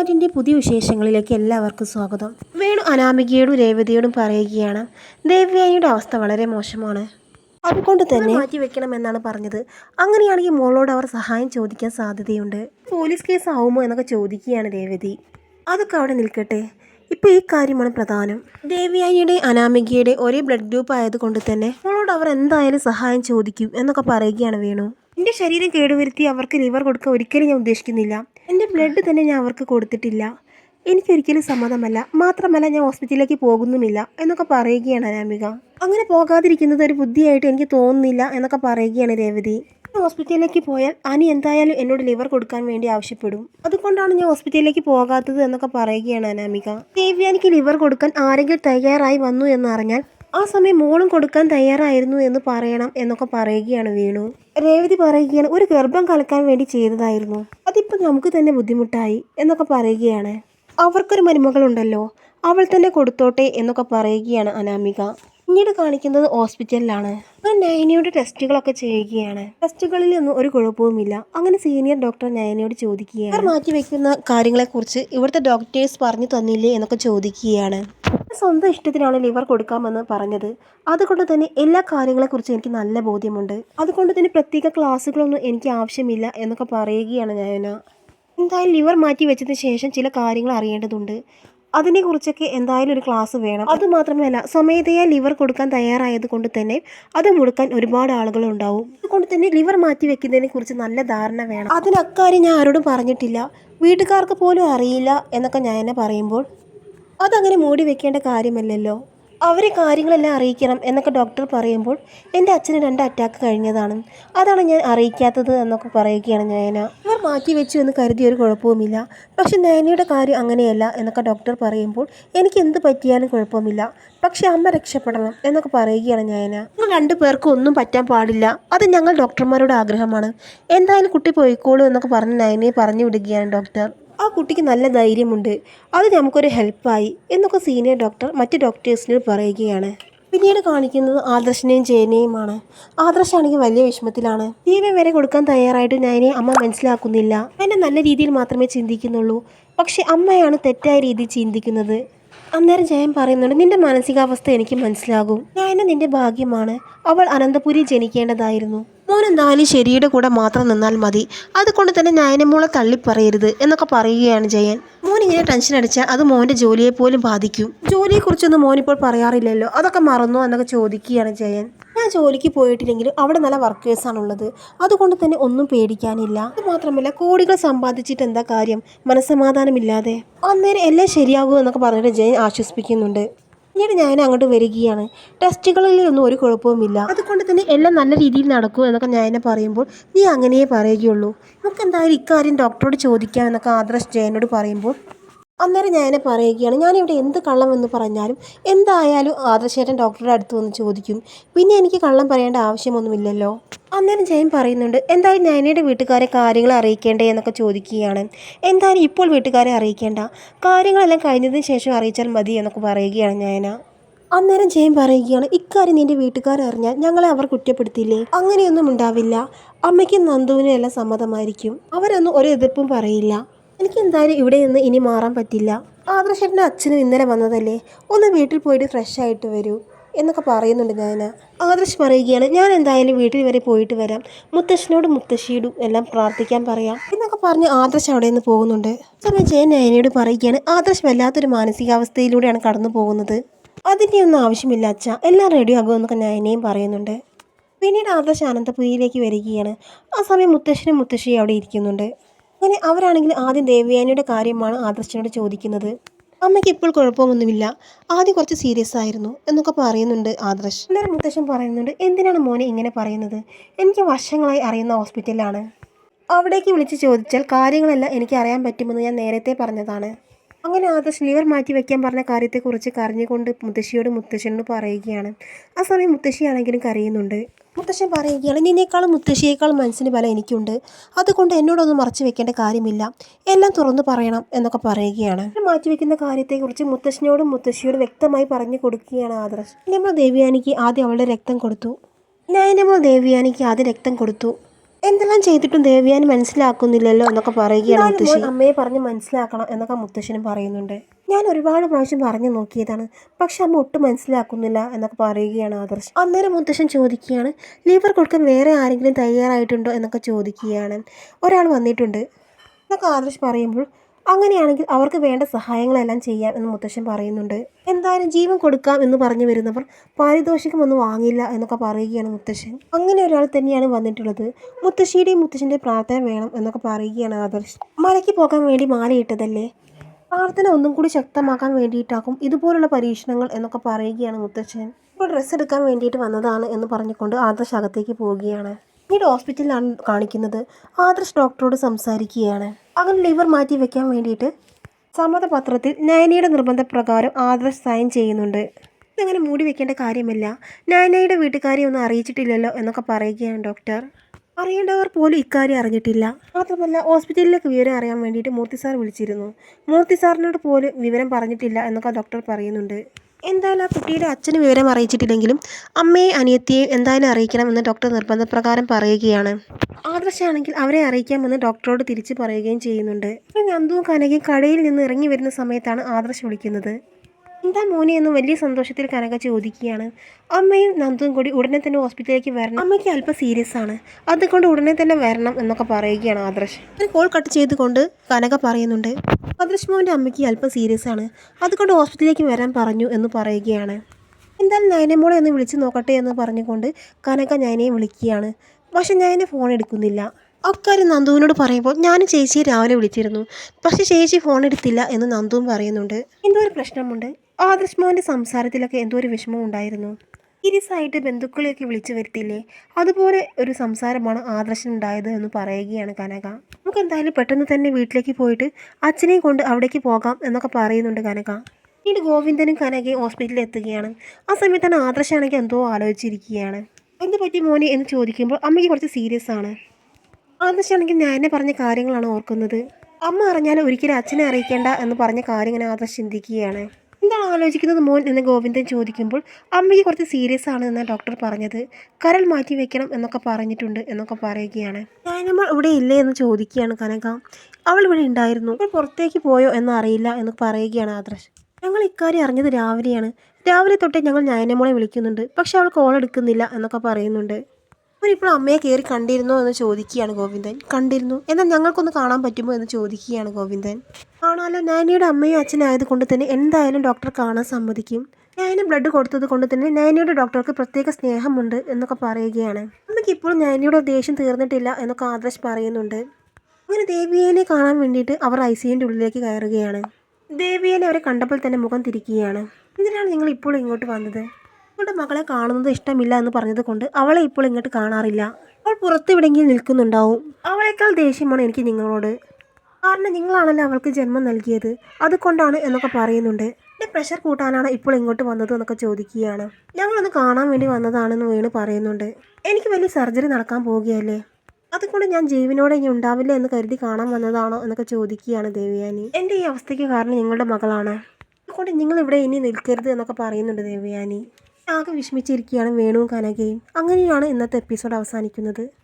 കുമാരിന്റെ പുതിയ വിശേഷങ്ങളിലേക്ക് എല്ലാവർക്കും സ്വാഗതം. വേണു അനാമികയോടും രേവതിയോടും പറയുകയാണ് ദേവ്യാനിയുടെ അവസ്ഥ വളരെ മോശമാണ്. അതുകൊണ്ട് തന്നെ മാറ്റി വെക്കണമെന്നാണ് പറഞ്ഞത്. അങ്ങനെയാണെങ്കിൽ മോളോട് അവർ സഹായം ചോദിക്കാൻ സാധ്യതയുണ്ട്. പോലീസ് കേസ് ആവുമോ എന്നൊക്കെ ചോദിക്കുകയാണ് രേവതി. അതൊക്കെ അവിടെ നിൽക്കട്ടെ. ഇപ്പോൾ ഈ കാര്യമാണ് പ്രധാനം. ദേവ്യാനിയുടെ അനാമികയുടെ ഒരേ ബ്ലഡ് ഗ്രൂപ്പ് ആയതുകൊണ്ട് തന്നെ മോളോട് അവർ എന്തായാലും സഹായം ചോദിക്കും എന്നൊക്കെ പറയുകയാണ് വേണു. എന്റെ ശരീരം കേടുവരുത്തി അവർക്ക് ലിവർ കൊടുക്കാൻ ഒരിക്കലും ഞാൻ ഉദ്ദേശിക്കുന്നില്ല. എന്റെ ബ്ലഡ് തന്നെ ഞാൻ അവർക്ക് കൊടുത്തിട്ടില്ല. എനിക്കൊരിക്കലും സമ്മതമല്ല. മാത്രമല്ല ഞാൻ ഹോസ്പിറ്റലിലേക്ക് പോകുന്നുമില്ല എന്നൊക്കെ പറയുകയാണ് അനാമിക. അങ്ങനെ പോകാതിരിക്കുന്നത് ഒരു ബുദ്ധിയായിട്ട് എനിക്ക് തോന്നുന്നില്ല എന്നൊക്കെ പറയുകയാണ് രേവതി. ഹോസ്പിറ്റലിലേക്ക് പോയാൽ അനി എന്തായാലും എന്നോട് ലിവർ കൊടുക്കാൻ വേണ്ടി ആവശ്യപ്പെടും. അതുകൊണ്ടാണ് ഞാൻ ഹോസ്പിറ്റലിലേക്ക് പോകാത്തത് എന്നൊക്കെ പറയുകയാണ് അനാമിക. ദേവ്യാനിക്ക് ലിവർ കൊടുക്കാൻ ആരെങ്കിലും തയ്യാറായി വന്നു എന്നറിഞ്ഞാൽ ആ സമയം മോളും കൊടുക്കാൻ തയ്യാറായിരുന്നു എന്ന് പറയണം എന്നൊക്കെ പറയുകയാണ് വീണു. രേവതി പറയുകയാണ് ഒരു ഗർഭം കലക്കാൻ വേണ്ടി ചെയ്തതായിരുന്നു. അതിപ്പോൾ നമുക്ക് തന്നെ ബുദ്ധിമുട്ടായി എന്നൊക്കെ പറയുകയാണ്. അവർക്കൊരു മരുമകളുണ്ടല്ലോ. അവൾ തന്നെ കൊടുത്തോട്ടെ എന്നൊക്കെ പറയുകയാണ് അനാമിക. പിന്നീട് കാണിക്കുന്നത് ഹോസ്പിറ്റലിലാണ്. ഞാൻ നയനയുടെ ടെസ്റ്റുകളൊക്കെ ചെയ്യുകയാണ്. ടെസ്റ്റുകളിൽ ഒന്നും ഒരു കുഴപ്പവുമില്ല. അങ്ങനെ സീനിയർ ഡോക്ടർ നയനയോട് ചോദിക്കുകയാണ്. മാറ്റി വെക്കുന്ന കാര്യങ്ങളെക്കുറിച്ച് ഇവിടുത്തെ ഡോക്ടേഴ്സ് പറഞ്ഞു തന്നില്ലേ? എന്നൊക്കെ ചോദിക്കുകയാണ്. സ്വന്തം ഇഷ്ടത്തിനാണ് ലിവർ കൊടുക്കാമെന്ന് പറഞ്ഞത്. അതുകൊണ്ട് തന്നെ എല്ലാ കാര്യങ്ങളെക്കുറിച്ചും എനിക്ക് നല്ല ബോധ്യമുണ്ട്. അതുകൊണ്ട് തന്നെ പ്രത്യേക ക്ലാസ്സുകളൊന്നും എനിക്ക് ആവശ്യമില്ല എന്നൊക്കെ പറയുകയാണ് നയന. എന്തായാലും ലിവർ മാറ്റി വെച്ചതിന് ശേഷം ചില കാര്യങ്ങൾ അറിയേണ്ടതുണ്ട്. അതിനെക്കുറിച്ചൊക്കെ എന്തായാലും ഒരു ക്ലാസ് വേണം. അതുമാത്രമല്ല സ്വമേധയാ ലിവർ കൊടുക്കാൻ തയ്യാറായത് കൊണ്ട് തന്നെ അത് മുടക്കാൻ ഒരുപാട് ആളുകൾ ഉണ്ടാവും. അതുകൊണ്ട് തന്നെ ലിവർ മാറ്റി വെക്കുന്നതിനെ കുറിച്ച് നല്ല ധാരണ വേണം. അതിനക്കാര്യം ഞാൻ ആരോടും പറഞ്ഞിട്ടില്ല. വീട്ടുകാർക്ക് പോലും അറിയില്ല എന്നൊക്കെ ഞാൻ എന്നെ പറയുമ്പോൾ അതങ്ങനെ മൂടി വെക്കേണ്ട കാര്യമല്ലല്ലോ. അവരെ കാര്യങ്ങളെല്ലാം അറിയിക്കണം എന്നൊക്കെ ഡോക്ടർ പറയുമ്പോൾ എന്റെ അച്ഛന് രണ്ട് അറ്റാക്ക് കഴിഞ്ഞതാണ്. അതാണ് ഞാൻ അറിയിക്കാത്തത് എന്നൊക്കെ പറയുകയാണ് നയന. ഇവർ മാറ്റി വെച്ചു എന്ന് കരുതി ഒരു കുഴപ്പവുമില്ല. പക്ഷെ നയനയുടെ കാര്യം അങ്ങനെയല്ല എന്നൊക്കെ ഡോക്ടർ പറയുമ്പോൾ എനിക്ക് എന്ത് പറ്റിയാലും കുഴപ്പമില്ല. പക്ഷെ അമ്മ രക്ഷപ്പെടണം എന്നൊക്കെ പറയുകയാണ് നയന. നിങ്ങൾ രണ്ടു പേർക്കും ഒന്നും പറ്റാൻ പാടില്ല. അത് ഞങ്ങൾ ഡോക്ടർമാരുടെ ആഗ്രഹമാണ്. എന്തായാലും കുട്ടി പോയിക്കോളൂ എന്നൊക്കെ പറഞ്ഞ് നയനയെ പറഞ്ഞു വിടുകയാണ് ഡോക്ടർ ആ കുട്ടിക്ക് നല്ല ധൈര്യമുണ്ട്. അത് നമുക്കൊരു ഹെൽപ്പായി എന്നൊക്കെ സീനിയർ ഡോക്ടർ മറ്റ് ഡോക്ടേഴ്സിനോട് പറയുകയാണ്. പിന്നീട് കാണിക്കുന്നത് ആദർശിനെയും ജയനെയുമാണ്. ആദർശാണെങ്കിൽ വലിയ വിഷമത്തിലാണ്. ജീവൻ വരെ കൊടുക്കാൻ തയ്യാറായിട്ട് നയനെ അമ്മ മനസ്സിലാക്കുന്നില്ല. എന്നെ നല്ല രീതിയിൽ മാത്രമേ ചിന്തിക്കുന്നുള്ളൂ. പക്ഷെ അമ്മയാണ് തെറ്റായ രീതിയിൽ ചിന്തിക്കുന്നത്. അന്നേരം ജയൻ പറയുന്നുണ്ട് നിന്റെ മാനസികാവസ്ഥ എനിക്ക് മനസ്സിലാകും. ഞാൻ നിന്റെ ഭാഗ്യമാണ്. അവൾ അനന്തപുരി ജനിക്കേണ്ടതായിരുന്നു. മോൻ എന്തായാലും ശരിയുടെ കൂടെ മാത്രം നിന്നാൽ മതി. അതുകൊണ്ട് തന്നെ നയനമോളെ തള്ളിപ്പറയരുത് എന്നൊക്കെ പറയുകയാണ് ജയൻ. മോൻ ഇങ്ങനെ ടെൻഷൻ അടിച്ചാൽ അത് മോന്റെ ജോലിയെ പോലും ബാധിക്കും. ജോലിയെക്കുറിച്ചൊന്നും മോനിപ്പോൾ പറയാറില്ലല്ലോ. അതൊക്കെ മറന്നോ എന്നൊക്കെ ചോദിക്കുകയാണ് ജയൻ. ഞാൻ ജോലിക്ക് പോയിട്ടില്ലെങ്കിലും അവിടെ നല്ല വർക്കേഴ്സാണുള്ളത് അതുകൊണ്ട് തന്നെ ഒന്നും പേടിക്കാനില്ല. അത് മാത്രമല്ല കോടികൾ സമ്പാദിച്ചിട്ട് എന്താ കാര്യം? മനസ്സമാധാനമില്ലാതെ. അന്നേരം എല്ലാം ശരിയാകുമെന്നൊക്കെ പറഞ്ഞിട്ട് ജയൻ ആശ്വസിപ്പിക്കുന്നുണ്ട്. പിന്നീട് ഞാൻ അങ്ങോട്ട് വരികയാണ്. ടെസ്റ്റുകളിലൊന്നും ഒരു കുഴപ്പവുമില്ല. അതുകൊണ്ട് തന്നെ എല്ലാം നല്ല രീതിയിൽ നടക്കും എന്നൊക്കെ ഞാൻ പറയുമ്പോൾ നീ അങ്ങനെയേ പറയുകയുള്ളൂ. നമുക്ക് എന്തായാലും ഇക്കാര്യം ഡോക്ടറോട് ചോദിക്കാം എന്നൊക്കെ ആദർശ് ജയനോട് പറയുമ്പോൾ അന്നേരം ഞാൻ പറയുകയാണ് ഞാനിവിടെ എന്ത് കള്ളം എന്ന് പറഞ്ഞാലും എന്തായാലും ആദർശേട്ടൻ ഡോക്ടറുടെ അടുത്ത് വന്ന് ചോദിക്കും. പിന്നെ എനിക്ക് കള്ളം പറയേണ്ട ആവശ്യമൊന്നുമില്ലല്ലോ? അന്നേരം ജയൻ പറയുന്നുണ്ട് എന്തായാലും നയനയുടെ വീട്ടുകാരെ കാര്യങ്ങൾ അറിയിക്കേണ്ടേ എന്നൊക്കെ ചോദിക്കുകയാണ്. എന്തായാലും ഇപ്പോൾ വീട്ടുകാരെ അറിയിക്കേണ്ട. കാര്യങ്ങളെല്ലാം കഴിഞ്ഞതിന് ശേഷം അറിയിച്ചാൽ മതി എന്നൊക്കെ പറയുകയാണ് നയന. അന്നേരം ജയൻ പറയുകയാണ് ഇക്കാര്യം നിന്റെ വീട്ടുകാർ അറിഞ്ഞാൽ ഞങ്ങളെ അവർ കുറ്റപ്പെടുത്തില്ലേ? അങ്ങനെയൊന്നും ഉണ്ടാവില്ല. അമ്മയ്ക്കും നന്ദുവിനും എല്ലാം സമ്മതമായിരിക്കും. അവരൊന്നും ഒരു എതിർപ്പും പറയില്ല. എനിക്ക് എന്തായാലും ഇവിടെ നിന്ന് ഇനി മാറാൻ പറ്റില്ല. ആദർശേട്ടന്റെ അച്ഛനും ഇന്നലെ വന്നതല്ലേ? ഒന്ന് വീട്ടിൽ പോയിട്ട് ഫ്രഷ് ആയിട്ട് വരൂ എന്നൊക്കെ പറയുന്നുണ്ട് ഞാൻ ആദർശ് പറയുകയാണ് ഞാൻ എന്തായാലും വീട്ടിൽ വരെ പോയിട്ട് വരാം. മുത്തശ്ശനോട് മുത്തശ്ശിയോടും എല്ലാം പ്രാർത്ഥിക്കാൻ പറയാം. എന്നൊക്കെ പറഞ്ഞ് ആദർശ് അവിടെ നിന്ന് പോകുന്നുണ്ട്. സമയം ജയൻ നയനയോട് പറയുകയാണ് ആദർശ് വല്ലാത്തൊരു മാനസികാവസ്ഥയിലൂടെയാണ് കടന്നു പോകുന്നത്. അതിന്റെ ഒന്നും ആവശ്യമില്ല അച്ഛ. എല്ലാം റെഡി ആകുമെന്നൊക്കെ നയനയും പറയുന്നുണ്ട്. പിന്നീട് ആദർശ് അനന്തപുരിയിലേക്ക് വരികയാണ്. ആ സമയം മുത്തശ്ശനും മുത്തശ്ശിയും അവിടെ ഇരിക്കുന്നുണ്ട്. അങ്ങനെ അവരാണെങ്കിൽ ആദ്യം ദേവയാനിയുടെ കാര്യമാണ് ആദർശനോട് ചോദിക്കുന്നത്. അമ്മയ്ക്ക് ഇപ്പോൾ കുഴപ്പമൊന്നുമില്ല. ആദ്യം കുറച്ച് സീരിയസ് ആയിരുന്നു എന്നൊക്കെ പറയുന്നുണ്ട് ആദർശ്. അന്നേരം മുത്തശ്ശൻ പറയുന്നുണ്ട് എന്തിനാണ് മോനെ ഇങ്ങനെ പറയുന്നത്? എനിക്ക് വർഷങ്ങളായി അറിയുന്ന ഹോസ്പിറ്റലാണ് അവിടേക്ക് വിളിച്ച് ചോദിച്ചാൽ കാര്യങ്ങളെല്ലാം എനിക്ക് അറിയാൻ പറ്റുമെന്ന് ഞാൻ നേരത്തെ പറഞ്ഞതാണ്. അങ്ങനെ ആദർശ് ലിവർ മാറ്റി വെക്കാൻ പറഞ്ഞ കാര്യത്തെക്കുറിച്ച് കരഞ്ഞുകൊണ്ട് മുത്തശ്ശിയോട് മുത്തശ്ശനോട് പറയുകയാണ്. ആ സമയം മുത്തശ്ശിയാണെങ്കിലും കരയുന്നുണ്ട്. മുത്തശ്ശൻ പറയുകയാണ് നിന്നേക്കാളും മുത്തശ്ശിയേക്കാളും മനസ്സിന് ബലം എനിക്കുണ്ട്. അതുകൊണ്ട് എന്നോടൊന്നും മറച്ചു വെക്കേണ്ട കാര്യമില്ല. എല്ലാം തുറന്നു പറയണം എന്നൊക്കെ പറയുകയാണ്. മാറ്റി വെക്കുന്ന കാര്യത്തെക്കുറിച്ച് മുത്തശ്ശനോടും മുത്തശ്ശിയോടും വ്യക്തമായി പറഞ്ഞു കൊടുക്കുകയാണ് ആദർശ്. നമ്മൾ ദേവ്യാനിക്ക് ആദ്യം അവളുടെ രക്തം കൊടുത്തു. ഞാൻ നമ്മൾ ദേവ്യാനിക്ക് ആദ്യം രക്തം കൊടുത്തു. എന്തെല്ലാം ചെയ്തിട്ടും ദേവ്യാനി മനസ്സിലാക്കുന്നില്ലല്ലോ എന്നൊക്കെ പറയുകയാണ് മുത്തശ്ശി. അമ്മയെ പറഞ്ഞ് മനസ്സിലാക്കണം എന്നൊക്കെ മുത്തശ്ശനും പറയുന്നുണ്ട്. ഞാൻ ഒരുപാട് പ്രാവശ്യം പറഞ്ഞു നോക്കിയതാണ്. പക്ഷെ അമ്മ ഒട്ടും മനസ്സിലാക്കുന്നില്ല എന്നൊക്കെ പറയുകയാണ് ആദർശ്. അന്നേരം മുത്തശ്ശൻ ചോദിക്കുകയാണ് ലീവർ കൊടുക്കാൻ വേറെ ആരെങ്കിലും തയ്യാറായിട്ടുണ്ടോ? എന്നൊക്കെ ചോദിക്കുകയാണ്. ഒരാൾ വന്നിട്ടുണ്ട്. എന്നൊക്കെ ആദർശ് പറയുമ്പോൾ അങ്ങനെയാണെങ്കിൽ അവർക്ക് വേണ്ട സഹായങ്ങളെല്ലാം ചെയ്യാം എന്ന് മുത്തശ്ശൻ പറയുന്നുണ്ട്. എന്തായാലും ജീവൻ കൊടുക്കാം എന്ന് പറഞ്ഞു വരുന്നവർ പാരിതോഷികമൊന്നും വാങ്ങില്ല എന്നൊക്കെ പറയുകയാണ് മുത്തശ്ശൻ. അങ്ങനെ ഒരാൾ തന്നെയാണ് വന്നിട്ടുള്ളത്. മുത്തശ്ശിയുടെയും മുത്തശ്ശന്റെ പ്രാർത്ഥന വേണം എന്നൊക്കെ പറയുകയാണ് ആദർശ്. മലയ്ക്ക് പോകാൻ വേണ്ടി മാലയിട്ടതല്ലേ? പ്രാർത്ഥന ഒന്നും കൂടി ശക്തമാക്കാൻ വേണ്ടിയിട്ടാക്കും ഇതുപോലുള്ള പരീക്ഷണങ്ങൾ എന്നൊക്കെ പറയുകയാണ് മുത്തച്ഛൻ ഇപ്പോൾ ഡ്രസ്സ് എടുക്കാൻ വേണ്ടിയിട്ട് വന്നതാണ് എന്ന് പറഞ്ഞുകൊണ്ട് ആദർശ് അകത്തേക്ക് പോവുകയാണ്. പിന്നീട് ഹോസ്പിറ്റലിലാണ് കാണിക്കുന്നത്. ആദർശ് ഡോക്ടറോട് സംസാരിക്കുകയാണ്. അങ്ങനെ ലിവർ മാറ്റി വെക്കാൻ വേണ്ടിയിട്ട് സമ്മതപത്രത്തിൽ നയനയുടെ നിർബന്ധപ്രകാരം ആദർശ് സൈൻ ചെയ്യുന്നുണ്ട്. ഇതങ്ങനെ മൂടി വെക്കേണ്ട കാര്യമില്ല. നയനയുടെ വീട്ടുകാരെ ഒന്നും അറിയിച്ചിട്ടില്ലല്ലോ എന്നൊക്കെ പറയുകയാണ് ഡോക്ടർ അറിയേണ്ടവർ പോലും ഇക്കാര്യം അറിഞ്ഞിട്ടില്ല. മാത്രമല്ല ഹോസ്പിറ്റലിലേക്ക് വിവരം അറിയാൻ വേണ്ടിയിട്ട് മൂർത്തി സാർ വിളിച്ചിരുന്നു. മൂർത്തി സാറിനോട് പോലും വിവരം പറഞ്ഞിട്ടില്ല എന്നൊക്കെ ഡോക്ടർ പറയുന്നുണ്ട്. എന്തായാലും ആ കുട്ടിയുടെ അച്ഛന് വിവരം അറിയിച്ചിട്ടില്ലെങ്കിലും അമ്മയെ അനിയത്തിയെ എന്തായാലും അറിയിക്കണമെന്ന് ഡോക്ടർ നിർബന്ധപ്രകാരം പറയുകയാണ്. ആദർശാണെങ്കിൽ അവരെ അറിയിക്കാമെന്ന് ഡോക്ടറോട് തിരിച്ചു പറയുകയും ചെയ്യുന്നുണ്ട്. നന്ദുവും കനകയും കടയിൽ നിന്ന് ഇറങ്ങി വരുന്ന സമയത്താണ് ആദർശ് വിളിക്കുന്നത്. എന്താ മോനെ എന്ന് വലിയ സന്തോഷത്തിൽ കനക ചോദിക്കുകയാണ്. അമ്മയും നന്ദുവും കൂടി ഉടനെ തന്നെ ഹോസ്പിറ്റലിലേക്ക് വരണം. അമ്മയ്ക്ക് അല്പം സീരിയസ് ആണ്. അതുകൊണ്ട് ഉടനെ തന്നെ വരണം എന്നൊക്കെ പറയുകയാണ് ആദർശ്. ഒരു കോൾ കട്ട് ചെയ്തുകൊണ്ട് കനക പറയുന്നുണ്ട് ആദർശ് മോന്റെ അമ്മയ്ക്ക് അല്പം സീരിയസ് ആണ്. അതുകൊണ്ട് ഹോസ്പിറ്റലിലേക്ക് വരാൻ പറഞ്ഞു എന്ന് പറയുകയാണ്. എന്തായാലും നയനമോളെ ഒന്ന് വിളിച്ച് നോക്കട്ടെ എന്ന് പറഞ്ഞുകൊണ്ട് കനക നയനയെ വിളിക്കുകയാണ്. പക്ഷെ നയനെ ഫോൺ എടുക്കുന്നില്ല. അക്കാര്യം നന്ദുവിനോട് പറയുമ്പോൾ ഞാൻ ചേച്ചിയെ രാവിലെ വിളിച്ചിരുന്നു. പക്ഷേ ചേച്ചി ഫോൺ എടുത്തില്ല എന്ന് നന്ദുവും പറയുന്നുണ്ട്. എന്തോ ഒരു പ്രശ്നമുണ്ട്. ആദർശ് മോന്റെ സംസാരത്തിലൊക്കെ എന്തോ ഒരു വിഷമം ഉണ്ടായിരുന്നു സീരിയസ് ആയിട്ട് ബന്ധുക്കളെയൊക്കെ വിളിച്ചു വരുത്തില്ലേ അതുപോലെ ഒരു സംസാരമാണ് ആദർശനുണ്ടായത് എന്ന് പറയുകയാണ് കനക. നമുക്ക് എന്തായാലും പെട്ടെന്ന് തന്നെ വീട്ടിലേക്ക് പോയിട്ട് അച്ഛനെയും കൊണ്ട് അവിടേക്ക് പോകാം എന്നൊക്കെ പറയുന്നുണ്ട് കനക. പിന്നീട് ഗോവിന്ദനും കനകയും ഹോസ്പിറ്റലിൽ എത്തുകയാണ്. ആ സമയത്താണ് ആദർശാണെങ്കിൽ എന്തോ ആലോചിച്ചിരിക്കുകയാണ്. എന്ത് പറ്റി മോനെ? എന്ന് ചോദിക്കുമ്പോൾ അമ്മയ്ക്ക് കുറച്ച് സീരിയസ് ആണ്. ആദർശാണെങ്കിൽ ഞാൻ പറഞ്ഞ കാര്യങ്ങളാണ് ഓർക്കുന്നത്. അമ്മ അറിഞ്ഞാൽ ഒരിക്കലും അച്ഛനെ അറിയിക്കേണ്ട എന്ന് പറഞ്ഞ കാര്യം ഇങ്ങനെ ആദർശ് ചിന്തിക്കുകയാണ്. എന്താണ് ആലോചിക്കുന്നത് മോൻ എന്ന് ഗോവിന്ദൻ ചോദിക്കുമ്പോൾ അമ്മയ്ക്ക് കുറച്ച് സീരിയസ് ആണ് എന്നാണ് ഡോക്ടർ പറഞ്ഞത്. കരൾ മാറ്റി വെക്കണം എന്നൊക്കെ പറഞ്ഞിട്ടുണ്ട് എന്നൊക്കെ പറയുകയാണ്. ഞാനമ്മ ഇവിടെ ഇല്ലേ എന്ന് ചോദിക്കുകയാണ് കനക. അവൾ ഇവിടെ ഉണ്ടായിരുന്നു. അവൾ പുറത്തേക്ക് പോയോ എന്ന് അറിയില്ല എന്ന് പറയുകയാണ് ആദർശ്. ഞങ്ങൾ ഇക്കാര്യം അറിഞ്ഞത് രാവിലെയാണ്. രാവിലെ തൊട്ടേ ഞങ്ങൾ ഞാനമ്മളെ വിളിക്കുന്നുണ്ട്. പക്ഷെ അവൾ കോൾ എടുക്കുന്നില്ല എന്നൊക്കെ പറയുന്നുണ്ട്. അവരിപ്പോൾ അമ്മയെ കയറി കണ്ടിരുന്നോ എന്ന് ചോദിക്കുകയാണ് ഗോവിന്ദൻ. കണ്ടിരുന്നു. എന്നാൽ ഞങ്ങൾക്കൊന്ന് കാണാൻ പറ്റുമോ എന്ന് ചോദിക്കുകയാണ് ഗോവിന്ദൻ. കാണാലോ നാനിയുടെ അമ്മയും അച്ഛനായത് കൊണ്ട് തന്നെ എന്തായാലും ഡോക്ടർ കാണാൻ സമ്മതിക്കും. നാനി ബ്ലഡ് കൊടുത്തത് കൊണ്ട് തന്നെ നാനിയുടെ ഡോക്ടർക്ക് പ്രത്യേക സ്നേഹമുണ്ട് എന്നൊക്കെ പറയുകയാണ്. അമ്മയ്ക്ക് ഇപ്പോഴും നാനിയുടെ ദേഷ്യം തീർന്നിട്ടില്ല എന്നൊക്കെ ആദർശ് പറയുന്നുണ്ട്. അങ്ങനെ ദേവിയേനെ കാണാൻ വേണ്ടിയിട്ട് അവർ ഐ സിയുടെ ഉള്ളിലേക്ക് കയറുകയാണ്. ദേവിയേനെ അവരെ കണ്ടപ്പോൾ തന്നെ മുഖം തിരിക്കുകയാണ്. എന്തിനാണ് നിങ്ങൾ ഇപ്പോൾ ഇങ്ങോട്ട് വന്നത്? നിങ്ങളുടെ മകളെ കാണുന്നത് ഇഷ്ടമില്ല എന്ന് പറഞ്ഞത് കൊണ്ട് അവളെ ഇപ്പോൾ ഇങ്ങോട്ട് കാണാറില്ല. അവൾ പുറത്തെവിടെയെങ്കിലും നിൽക്കുന്നുണ്ടാവും. അവളേക്കാൾ ദേഷ്യമാണ് എനിക്ക് നിങ്ങളോട്. കാരണം നിങ്ങളാണല്ലോ അവൾക്ക് ജന്മം നൽകിയത്. അതുകൊണ്ടാണ് എന്നൊക്കെ പറയുന്നുണ്ട്. എന്റെ പ്രഷർ കൂട്ടാനാണ് ഇപ്പോൾ ഇങ്ങോട്ട് വന്നത് എന്നൊക്കെ ചോദിക്കുകയാണ്. ഞങ്ങളൊന്ന് കാണാൻ വേണ്ടി വന്നതാണെന്ന് വീണ് പറയുന്നുണ്ട്. എനിക്ക് വലിയ സർജറി നടക്കാൻ പോവുകയല്ലേ? അതുകൊണ്ട് ഞാൻ ജീവനോടെ ഇനി ഉണ്ടാവില്ല എന്ന് കരുതി കാണാൻ വന്നതാണോ എന്നൊക്കെ ചോദിക്കുകയാണ് ദേവയാനി. എന്റെ ഈ അവസ്ഥയ്ക്ക് കാരണം നിങ്ങളുടെ മകളാണ്. അതുകൊണ്ട് നിങ്ങൾ ഇവിടെ ഇനി നിൽക്കരുത് എന്നൊക്കെ പറയുന്നുണ്ട് ദേവയാനി. ആകെ വിഷമിച്ചിരിക്കുകയാണ് വേണുവും കനകയും. അങ്ങനെയാണ് ഇന്നത്തെ എപ്പിസോഡ് അവസാനിക്കുന്നത്.